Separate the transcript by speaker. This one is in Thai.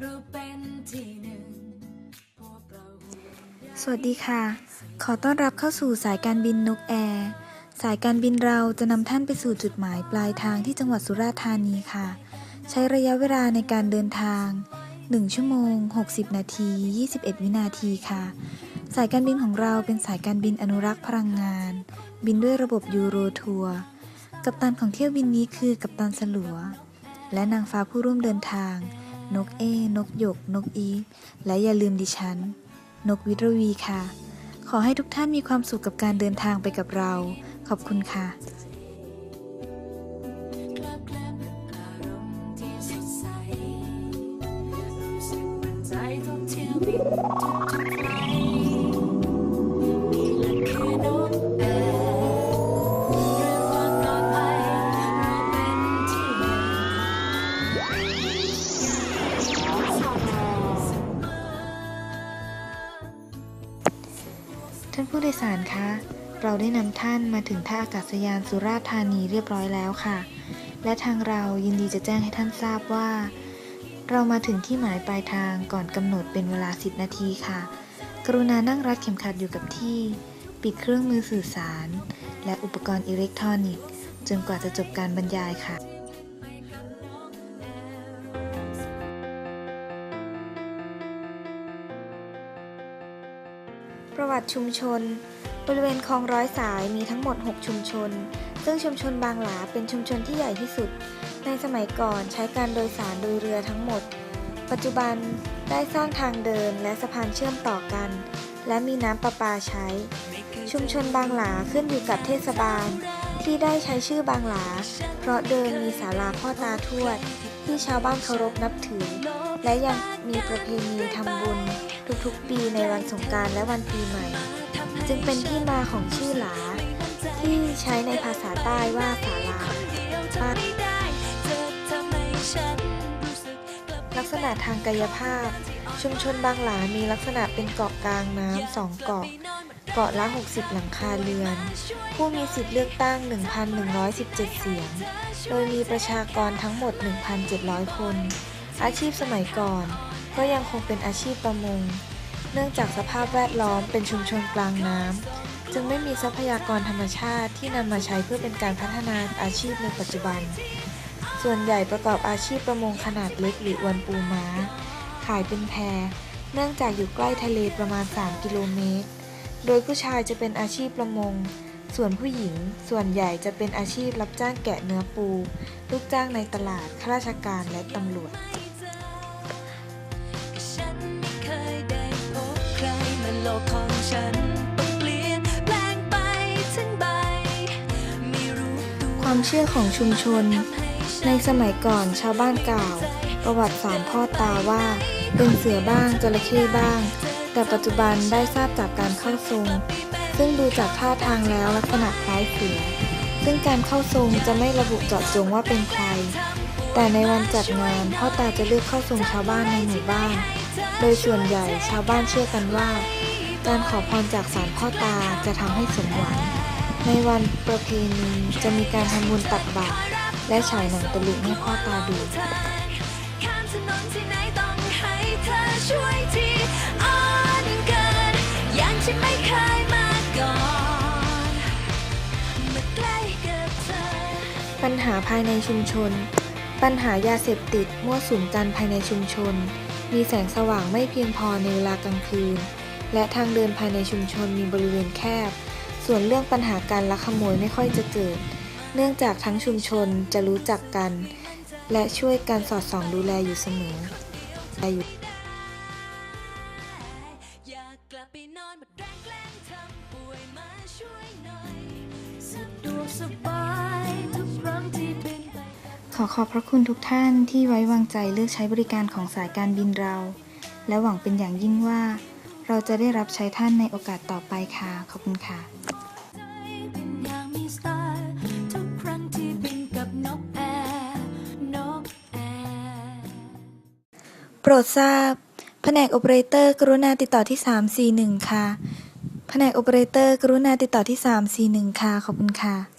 Speaker 1: เราเป็นที่หนึ่ง
Speaker 2: สวัสดีค่ะ ขอต้อนรับเข้าสู่สายการบินนกแอร์ สายการบินเราจะนำท่านไปสู่จุดหมายปลายทางที่จังหวัดสุราษฎร์ธานีค่ะ ใช้ระยะเวลาในการเดินทาง 1 ชั่วโมง 60 นาที 21 วินาทีค่ะ สายการบินของเราเป็นสายการบินอนุรักษ์พลังงาน บินด้วยระบบยูโรทัวร์ กัปตันของเที่ยวบินนี้คือกัปตันสลัว และนางฟ้าผู้ร่วมเดินทาง นกเอนกหยก นกอี และอย่าลืมดิฉัน นกวิรวีค่ะ ขอให้ทุกท่านมีความสุขกับการเดินทางไปกับเรา ขอบคุณค่ะ
Speaker 1: ใจทุกเที่ยวบิน ท่าน
Speaker 2: ผู้โดยสารคะ เราได้นำท่านมาถึงท่าอากาศยานสุราษฎร์ธานีเรียบร้อยแล้วค่ะ และทางเรายินดีจะแจ้งให้ท่านทราบว่า เรามาถึงที่หมายปลายทางก่อนกำหนดเป็นเวลา 10 นาทีค่ะ กรุณานั่งรัดเข็มขัดอยู่กับที่ ปิดเครื่องมือสื่อสาร และอุปกรณ์อิเล็กทรอนิกส์จนกว่าจะจบการบรรยายค่ะ ประวัติชุมชน บริเวณคลองร้อยสายมีทั้งหมด 6 ชุมชน ซึ่งชุมชนบางหลาเป็นชุมชนที่ใหญ่ที่สุด ในสมัยก่อนใช้การโดยสารโดยเรือทั้งหมด ปัจจุบันได้สร้างทางเดินและสะพานเชื่อมต่อกัน และมีน้ำประปาใช้ ชุมชนบางหลาขึ้นอยู่กับเทศบาล ที่ได้ใช้ชื่อบางหลา เพราะเดิมมีศาลาพ่อตาทวด ที่ชาวบ้านเคารพนับถือ และยังมีประเพณีทำบุญทุกๆ ปีในวันสงการและวันปีใหม่ จึงเป็นที่มาของชื่อหลา ที่ใช้ในภาษาใต้ว่าสาลาลักษณะทางกายภาพ ชุมชนบางหลามีลักษณะเป็นเกาะกลางน้ำสองเกาะ เกาะละ 60 หลังคาเรือน ผู้มีสิทธิ์เลือกตั้ง 1,117 เสียง โดยมีประชากรทั้งหมด 1,700 คน อาชีพสมัยก่อน ก็ยังคงเป็นอาชีพประมง เนื่องจากสภาพแวดล้อมเป็นชุมชนกลางน้ำ จึงไม่มีทรัพยากรธรรมชาติที่นำมาใช้เพื่อเป็นการพัฒนาอาชีพในปัจจุบัน ส่วนใหญ่ประกอบอาชีพประมงขนาดเล็กหรืออวนปูม้า ขายเป็นแพเนื่องจากอยู่ใกล้ทะเลประมาณ 3 กิโลเมตร โดยผู้ชายจะเป็นอาชีพประมง ส่วนผู้หญิงส่วนใหญ่จะเป็นอาชีพรับจ้างแกะเนื้อปู ลูกจ้างในตลาด ข้าราชการและตำรวจ
Speaker 1: คยได้พบใครเมื่อโลกของฉันเปลี่ยนแปลงไปทั้งใบไม่รู้ตัว
Speaker 2: ความเชื่อของชุมชน ในสมัยก่อนชาวบ้านกล่าว ประวัติสารพ่อตาว่า เป็นเสือบ้างจระเข้บ้าง แต่ปัจจุบันได้ทราบจากการเข้าทรง ซึ่งดูจากท่าทางแล้วลักษณะคล้ายเสือ ซึ่งการเข้าทรงจะไม่ระบุเจาะจงว่าเป็นใคร แต่ในวันจัดงานพ่อตาจะเลือกเข้าทรงชาวบ้านในหมู่บ้าน โดยส่วนใหญ่ชาวบ้านเชื่อกันว่า การขอพรจากศาลพ่อตาจะทำให้สมหวังในวันประเพณีจะมีการทำบุญตักบาตรและฉายหนังตะลุงให้พ่อตาดู
Speaker 1: ถนนที่ไหนต้องให้เธอช่วยทีอ่อนเกินอย่างที่ไม่เคยมาก่อนเมื่อใกล้กับเธอ
Speaker 2: ปัญหาภายในชุมชน ปัญหายาเสพติดมั่วสุมกันภายในชุมชน มีแสงสว่างไม่เพียงพอในเวลากลางคืน และทางเดินภายในชุมชนมีบริเวณแคบ ส่วนเรื่องปัญหาการลักขโมยไม่ค่อยจะเกิด เนื่องจากทั้งชุมชนจะรู้จักกัน และช่วยกันสอดส่องดูแลอยู่เสมอแต่อยู่
Speaker 1: อยากกลับไปนอนหมดแรงแกล้งทำป่วยมาช่วยหน่อยสะดวกสบายทุกครั้งที่บินไป
Speaker 2: ขอขอบพระคุณทุกท่านที่ไว้วางใจเลือกใช้บริการของสายการบินเรา และหวังเป็นอย่างยิ่งว่า เราจะได้รับใช้ท่านในโอกาสต่อไปค่ะ ขอบคุณค่ะ โปรดทราบ แผนกโอเปอเรเตอร์ กรุณาติดต่อที่ 341 ค่ะ แผนกโอเปอเรเตอร์ กรุณาติดต่อที่ 341 ค่ะ ขอบคุณค่ะ